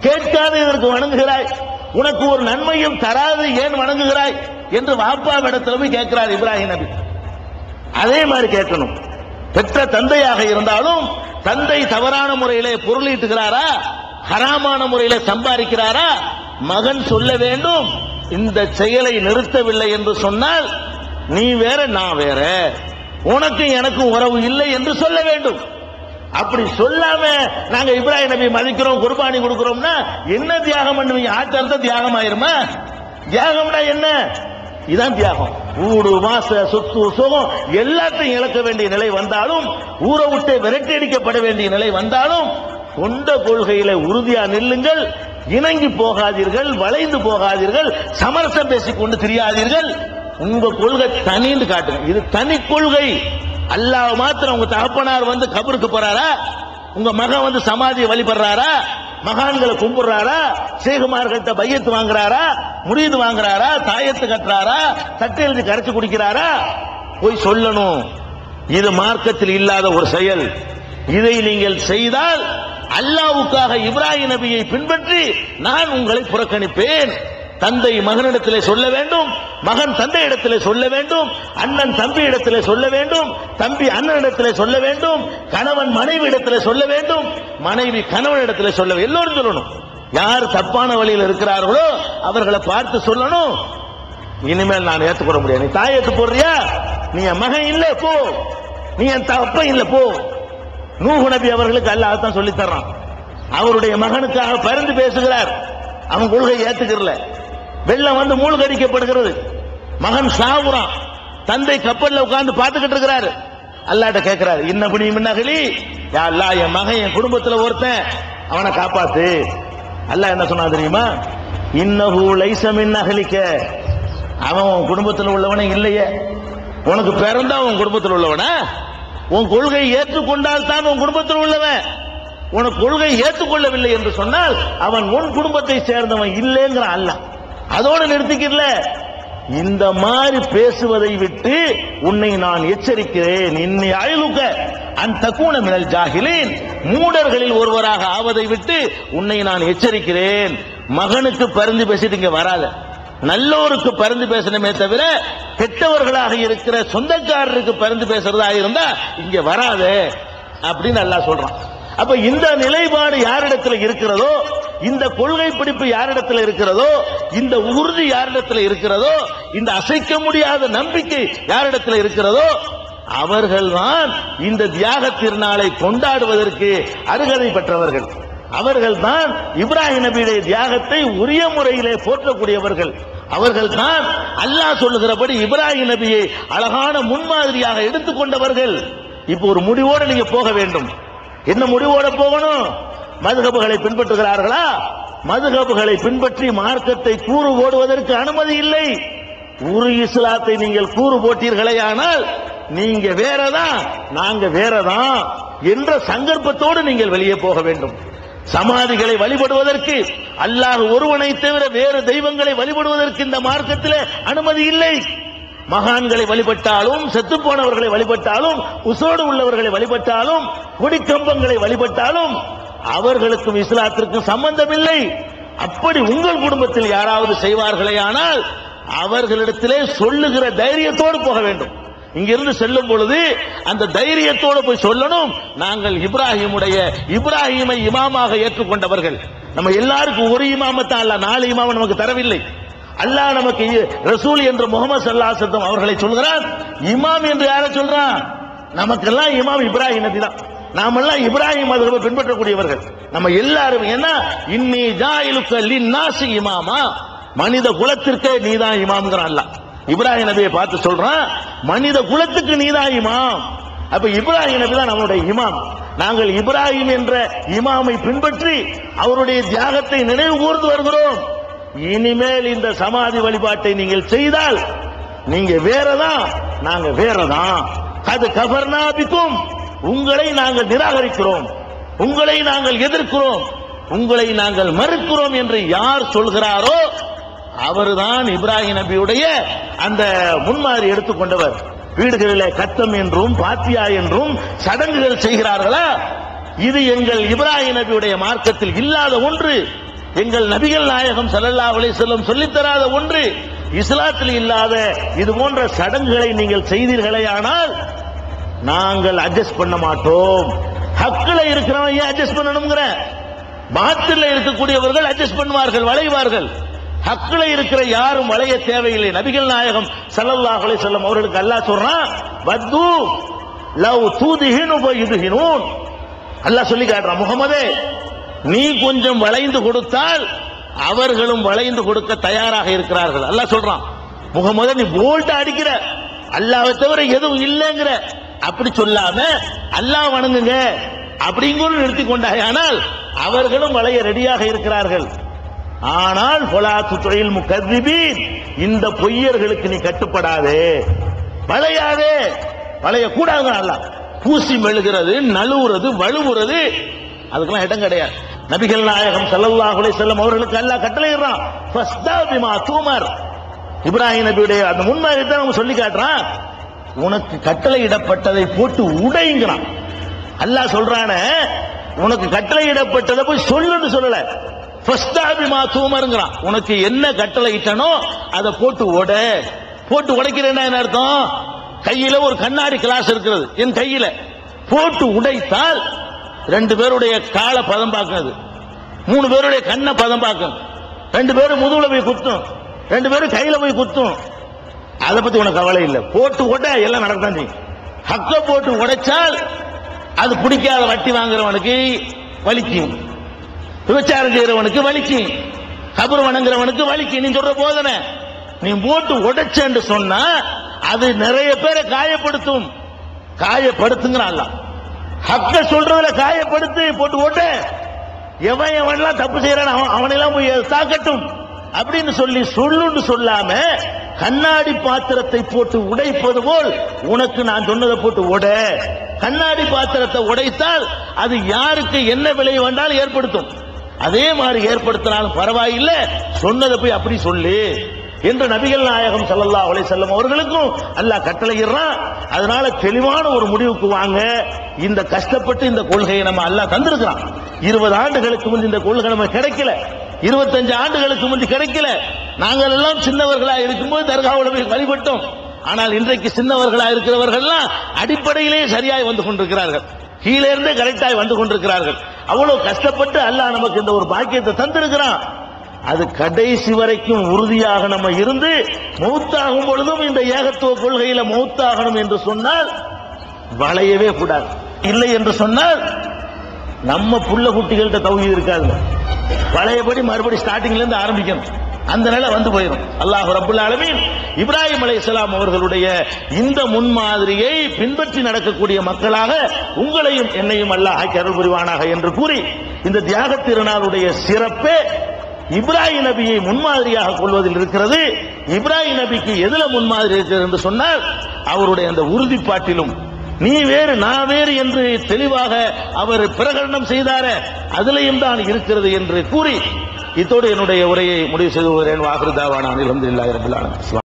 கேட்காத இதற்கு வணங்குகிறாய். உனக்கு ஒரு நன்மையும் தராது ஏன் வணங்குகிறாய்? என்று வாப்பாவிடத்தில் போய் கேட்கிறார் இப்ராஹிம் நபி. அதே மாதிரி கேட்கணும். பெற்ற தந்தையாக இருந்தாலும் தந்தை தவறான முறையிலே பொருளீட்டுகிறாரா ஹராமான முறையில சம்பாதிக்கிறாரா? மகன் சொல்ல வேண்டும். இந்த செயலை நிறுத்தவில்லை என்று சொன்னால் நீ வேற நான் வேற. உனக்கும் எனக்கும் உறவு இல்லை என்று சொல்ல வேண்டும். அப்படி சொல்லாம நாங்க இப்ராஹிம் நபி மதிக்கிறோம் குர்பானி கொடுக்கிறோம்னா என்ன தியாகம் பண்ணுவீங்க? ஆச்சாரத்தை தியாகம் ஆயிருமா? தியாகம்னா என்ன? இதான் தியாகம். ஊடு மாச சொத்து சுகம் எல்லாத்தையும் இழக்க வேண்டிய நிலை வந்தாலும் ஊரை விட்டு விரட்டி அடிக்கப்பட வேண்டிய நிலை வந்தாலும் கொண்ட கொள்கையில உறுதியா நில்லுங்கள் இணங்கி போகாதீர்கள் வளைந்து போகாதீர்கள் சமரசம் பேசிக்கொண்டு திரியாதீர்கள். உங்க கொள்கை தனின்னு காட்டுங்க. இது தனி கொள்கை. அல்லாஹ் மாத்திரம் உங்க தகப்பனார் வந்து கபருக்கு போறாரா? உங்க மகன் வந்து சமாதியை வழிபடுறாரா? மகான்களை கும்பிடுறாரா? சேகுமார்கள்ட்ட பையத்து வாங்குறாரா? முறியது வாங்குறாரா? தாயத்து கட்டுறாரா? தட்டு எழுதி கரைச்சு குடிக்கிறாரா? போய் சொல்லணும். இது மார்க்கத்தில் இல்லாத ஒரு செயல். இதை நீங்கள் செய்தால் அல்லாவுக்காக இப்ராஹிம் நபியை பின்பற்றி நான் உங்களை புறக்கணிப்பேன். தந்தை மகனிடத்திலே சொல்ல வேண்டும் மகன் தந்தை இடத்திலே சொல்ல வேண்டும் அண்ணன் தம்பி இடத்திலே சொல்ல வேண்டும் தம்பி அண்ணன் இடத்திலே சொல்ல வேண்டும் கணவன் மனைவி இடத்திலே சொல்ல வேண்டும் மனைவி கணவன் இடத்திலே சொல்ல எல்லோரும் சொல்லணும். யார் தப்பான வழியில் இருக்கிறார்களோ அவர்களை பார்த்து சொல்லணும். இனிமேல் நான் ஏத்துக்கொள்ள முடியாது. நீ தாய் ஏத்து போடுறியா? நீ என் மகன் இல்ல போ. நீ என் தப்ப இல்ல போ. நூஹு நபி அவர்களுக்கு அல்ல அதான் சொல்லி தர்றான். அவருடைய மகனுக்காக பரிந்து பேசுகிறார். அவன் கொள்கை ஏத்துக்கிறல. வெள்ளம் வந்து மூழ்கடிக்கப்படுகிறது. மகன் சாவுறான் தந்தை கப்பல்ல உட்கார்ந்து பார்த்துக்கிட்டு இருக்கிறாரு. அல்லாட்ட கேட்கிறாரு இன்னபடி மின்னகலி யா அல்லா என் மகன் என் குடும்பத்துல ஒருத்தன். அவனை காப்பாத்து. அல்லாஹ் என்ன சொன்னா தெரியுமா? இன்னஹு லைச மின் அவன் உன் குடும்பத்தில் உள்ளவனே இல்லையே. உனக்கு பிறந்தா உன் குடும்பத்தில் உள்ளவனா? உன் கொள்கை ஏற்றுக்கொண்டால் தான் உன் குடும்பத்தில் உள்ளவன். உனக்கு கொள்கை ஏற்றுக்கொள்ளவில்லை என்று சொன்னால் அவன் உன் குடும்பத்தை சேர்ந்தவன் இல்லைங்கிறான் அல்ல அதோடு நிறுத்திக்கல இந்த மாதிரி பேசுவதை விட்டு உன்னை நான் எச்சரிக்கிறேன். இன்னை அயலுக்க அந்த தக்கூன மினல் ஜாகிலேன். மூடர்களில் ஒருவராக ஆவதை விட்டு உன்னை நான் எச்சரிக்கிறேன். மகனுக்கு பருந்து பேசிட்டு இங்க வராத. நல்லோருக்கு பருந்து பேசணுமே தவிர கெட்டவர்களாக இருக்கிற சொந்தக்காரருக்கு பருந்து பேசுறதா இருந்தா இங்க வராதே. அப்படின்னு நல்லா சொல்றான். அப்ப இந்த நிலைப்பாடு யாரிடத்துல இருக்கிறதோ இந்த கொள்கை பிடிப்பு யாரிடத்துல இருக்கிறதோ இந்த உறுதி யாரிடத்துல இருக்கிறதோ இந்த அசைக்க முடியாத நம்பிக்கை யாரிடத்துல இருக்கிறதோ அவர்கள்தான் இந்த தியாக திருநாளை கொண்டாடுவதற்கு அருகதை பெற்றவர்கள். அவர்கள்தான் இப்ராஹிம் நபியுடைய தியாகத்தை உரிய முறையிலே போற்றக்கூடியவர்கள். அவர்கள் தான் அல்லாஹ் சொல்லுகிறபடி இப்ராஹிம் நபியை அழகான முன்மாதிரியாக எடுத்துக்கொண்டவர்கள். இப்போ ஒரு முடிவோடு நீங்க போக வேண்டும். என்ன முடிவோட போகணும்? மதுகபுகளை பின்பற்றுகிறார்களா? மதுகபுகளை பின்பற்றி மார்க்கத்தை கூறு போடுவதற்கு அனுமதி இல்லை. ஒரு இஸ்லாத்தை நீங்கள் கூறு போட்டீர்களே ஆனால் நீங்க வேறதான் நாங்க வேறதான் என்ற சங்கற்பத்தோடு நீங்கள் வெளியே போக வேண்டும். சமாதிகளை வழிபடுவதற்கு அல்லாஹ் ஒருவனை தவிர வேறு தெய்வங்களை வழிபடுவதற்கு இந்த மார்க்கத்தில் அனுமதி இல்லை. மகான்களை வழிபட்டாலும் செத்து போனவர்களை வழிபட்டாலும் உசோடு உள்ளவர்களை வழிபட்டாலும் கொடிக்கம்பங்களை வழிபட்டாலும் அவர்களுக்கும் இஸ்லாத்திற்கும் சம்பந்தம் இல்லை அப்படி உங்கள் குடும்பத்தில் யாராவது செய்வார்களே ஆனால் அவர்களிடத்திலே சொல்லுகிற தைரியத்தோடு போக வேண்டும். இங்கிருந்து செல்லும் பொழுது அந்த தைரியத்தோடு போய் சொல்லணும். நாங்கள் இப்ராஹிமுடைய இப்ராஹிமை இமாமாக ஏற்றுக்கொண்டவர்கள். நம்ம எல்லாருக்கும் ஒரு இமாமத்தான் அல்ல நாலு இமாம நமக்கு தரவில்லை. அல்லாஹ் நமக்கு ரசூல் என்று முகமது சல்லா சத்தம் அவர்களை சொல்கிறார். இமாம் என்று யாரை சொல்றான்? நமக்கெல்லாம் இமாம் இப்ராஹிம் நபி தான். நாமெல்லாம் இப்ராஹிம் மதுரை பின்பற்றக்கூடியவர்கள். நம்ம எல்லாரும் ஏன்னா இன்னி ஜாயிலுக்க லின்னாசி இமாமா. மனித குலத்திற்கே நீதான் இமாம்ங்கிறான் அல்லாஹ் இப்ராஹிம் நபியை பார்த்து சொல்றான் மனித குலத்துக்கு நீதான் இமாம். அப்ப இப்ராஹிம் நபி தான் நம்மளுடைய இமாம். நாங்கள் இப்ராஹிம் என்ற இமாமை பின்பற்றி அவருடைய தியாகத்தை நினைவு கூர்ந்து வருகிறோம். இனிமேல் இந்த சமாதி வழிபாட்டை நீங்கள் செய்தால் நீங்க வேறதான் நாங்க வேறதான். அது கபர்னாபிக்கும் உங்களை நாங்கள் நிராகரிக்கிறோம். உங்களை நாங்கள் எதிர்க்கிறோம். உங்களை நாங்கள் மறுக்கிறோம் என்று யார் சொல்கிறாரோ அவர்தான் இப்ராஹிம் நபியுடைய அந்த முன்மாதிரி எடுத்துக்கொண்டவர். வீடுகளிலே கத்தம் என்றும் பாத்தியா என்றும் சடங்குகள் செய்கிறார்களா? இது எங்கள் இப்ராஹிம் நபியுடைய மார்க்கத்தில் இல்லாத ஒன்று. எங்கள் நபிகள் நாயகம் சல்லல்லா அலைஹி செல்லும் சொல்லித்தராத ஒன்று. இஸ்லாத்தில் இல்லாத இது போன்ற சடங்குகளை நீங்கள் செய்தீர்களே ஆனால் நாங்கள் அட்ஜஸ்ட் பண்ண மாட்டோம். ஹக்கில் இருக்கிறவன் ஏன் அட்ஜஸ்ட் பண்ணணுங்கிற? பாட்டில் இருக்கக்கூடியவர்கள் அட்ஜஸ்ட் பண்ணுவார்கள் வளைவார்கள். ஹக்கில் இருக்கிற யாரும் வளைய தேவையில்லை. நபிகள் நாயகம் சல்லல்லாஹ் செல்லும் அவர்களுக்கு அல்லாஹ் சொல்றான் வத்து லவ் தூதிஹினு பயுதுஹினூன் அல்லாஹ் சொல்லி காட்டுறான் முகமதே நீ கொஞ்சம் வளைந்து கொடுத்தால் அவர்களும் வளைந்து கொடுக்க தயாராக இருக்கிறார்கள். அல்லாஹ் சொல்றான் முகமது நீ போல்ட் அடிக்கிற. அல்லாஹ்வை தவிர எதுவும் இல்லைங்கிற. அப்படி சொல்லாம அல்லாஹ் வணங்குங்க அப்படிங்கும் நிறுத்தி கொண்டாயானால் அவர்களும் வளைய ரெடியாக இருக்கிறார்கள். ஆனால் பொலாத்து தொழில் முக்கதிபீன் இந்த பொய்யர்களுக்கு நீ கட்டுப்படாதே. வளையாதே. வளைய கூடாது அல்லாஹ் பூசி மெழுகிறது நழுவுறது வலுவுறது அதுக்கெல்லாம் இடம் கிடையாது. நபிகள் நாயகம் ஸல்லல்லாஹு செல்லும் அவர்களுக்கு அல்லாஹ் கட்டளையிடுறான். இப்ராஹிம் நபியுடைய அந்த முன்மாதிரி தான் அவங்க சொல்லி காட்டுறான். உனக்கு கட்டளையிடப்பட்டதை போட்டு உடைங்கிறான். அல்லாஹ் சொல்றான உனக்கு கட்டளையிடப்பட்டதை போய் சொல்லுன்னு சொல்லல. ஃபஸ்தா தூமருங்கிறான். உனக்கு என்ன கட்டளை இட்டனோ அதை போட்டு உட. போட்டு உடைக்கிறேன்னா என்ன அர்த்தம்? கையில ஒரு கண்ணாடி கிளாஸ் இருக்கிறது என் கையில. போட்டு உடைத்தால் ரெண்டு பேருடைய காலை பதம் பார்க்கிறது மூணு பேருடைய கண்ணை பதம் பார்க்கும். ரெண்டு பேரும் முதுகுல போய் குத்தும். ரெண்டு பேரும் கையில போய் குத்தும். அதை பத்தி உனக்கு கவலை இல்லை. போட்டு உட எல்லாம் நடக்கத்தான் செய்யும். ஹக்க போட்டு உடைச்சால் அது பிடிக்காத வட்டி வாங்குறவனுக்கு வலிக்கும். விபச்சாரம் செய்யறவனுக்கு வலிக்கும். கபர் வணங்குறவனுக்கு வலிக்கும். நீ சொல்ற போதனை. நீ போட்டு உடைச்சேன்னு சொன்னா அது நிறைய பேரை காயப்படுத்தும். காயப்படுத்துங்கிறான் ஹக்க சொல்றதுல காயப்படுத்து போட்டு ஓட்ட. எவன் எவன்லாம் தப்பு செய்யறான் அவன் அவனெல்லாம் போய் தாக்கட்டும். அப்படின்னு சொல்லி சொல்லுன்னு சொல்லாம கண்ணாடி பாத்திரத்தை போட்டு உடைப்பது போல் உனக்கு நான் சொன்னதை போட்டு உட. கண்ணாடி பாத்திரத்தை உடைத்தால் அது யாருக்கு என்ன விலை வேண்டாலும் ஏற்படுத்தும். அதே மாதிரி ஏற்படுத்தினாலும் பரவாயில்லை. சொன்னதை போய் அப்படி சொல்லு. என்று நபிகள் நாயகம் ஸல்லல்லாஹு அலை செல்லும் அவர்களுக்கும் அல்லாஹ் கட்டளையிடுறான். அதனால தெளிவான ஒரு முடிவுக்கு வாங்க. இந்த கஷ்டப்பட்டு இந்த கொள்கையை நம்ம அல்லாஹ் தந்திருக்கிறான். இருபது ஆண்டுகளுக்கு முந்தி இந்த கொள்கை நம்ம கிடைக்கல. இருபத்தஞ்சு ஆண்டுகளுக்கு முந்தி கிடைக்கல. நாங்கள் எல்லாம் சின்னவர்களா இருக்கும்போது தர்காவில் போய் வழிபட்டோம். ஆனால் இன்றைக்கு சின்னவர்களா இருக்கிறவர்கள்லாம் அடிப்படையிலேயே சரியாய் வந்து கொண்டிருக்கிறார்கள். கீழே இருந்தே கரெக்டாய் வந்து கொண்டிருக்கிறார்கள். அவ்வளவு கஷ்டப்பட்டு அல்லாஹ் நமக்கு இந்த ஒரு பாக்கியத்தை தந்திருக்கிறான். அது கடைசி வரைக்கும் உறுதியாக நம்ம இருந்து மௌத்தாகும் பொழுதும் இந்த ஏகத்துவ கொள்கையில மௌத்தாகணும் என்று சொன்னால் வளையவே கூடாது. இல்லை என்று சொன்னால் நம்ம புள்ள குட்டிகள்கிட்ட தகுதி இருக்காது பழையபடி மறுபடி ஸ்டார்டிங்ல இருந்து ஆரம்பிக்கணும். அந்த நிலை வந்து போயிடும். அல்லாஹ் ரப்புல் ஆலமீன் இப்ராஹிம் அலைஹிஸ்ஸலாம் அவர்களுடைய இந்த முன்மாதிரியை பின்பற்றி நடக்கக்கூடிய மக்களாக உங்களையும் என்னையும் அல்லாஹ் ஆக்கி அருள் புரிவானாக என்று கூறி இந்த தியாக திருநாளுடைய சிறப்பே இப்ராஹிம் நபியை முன்மாதிரியாக கொள்வதில் இருக்கிறது. இப்ராஹிம் நபிக்கு எதுல முன்மாதிரி இருக்கிறது என்று சொன்னால் அவருடைய அந்த உறுதிப்பாட்டிலும் நீ வேறு நான் வேறு என்று தெளிவாக அவர் பிரகடனம் செய்தார அதிலையும் தான் இருக்கிறது என்று கூறி இத்தோடு என்னுடைய உரையை முடிவு செய்து வருகிறேன் வாகிருதாவான அலமதுல்லாஹி ரபில்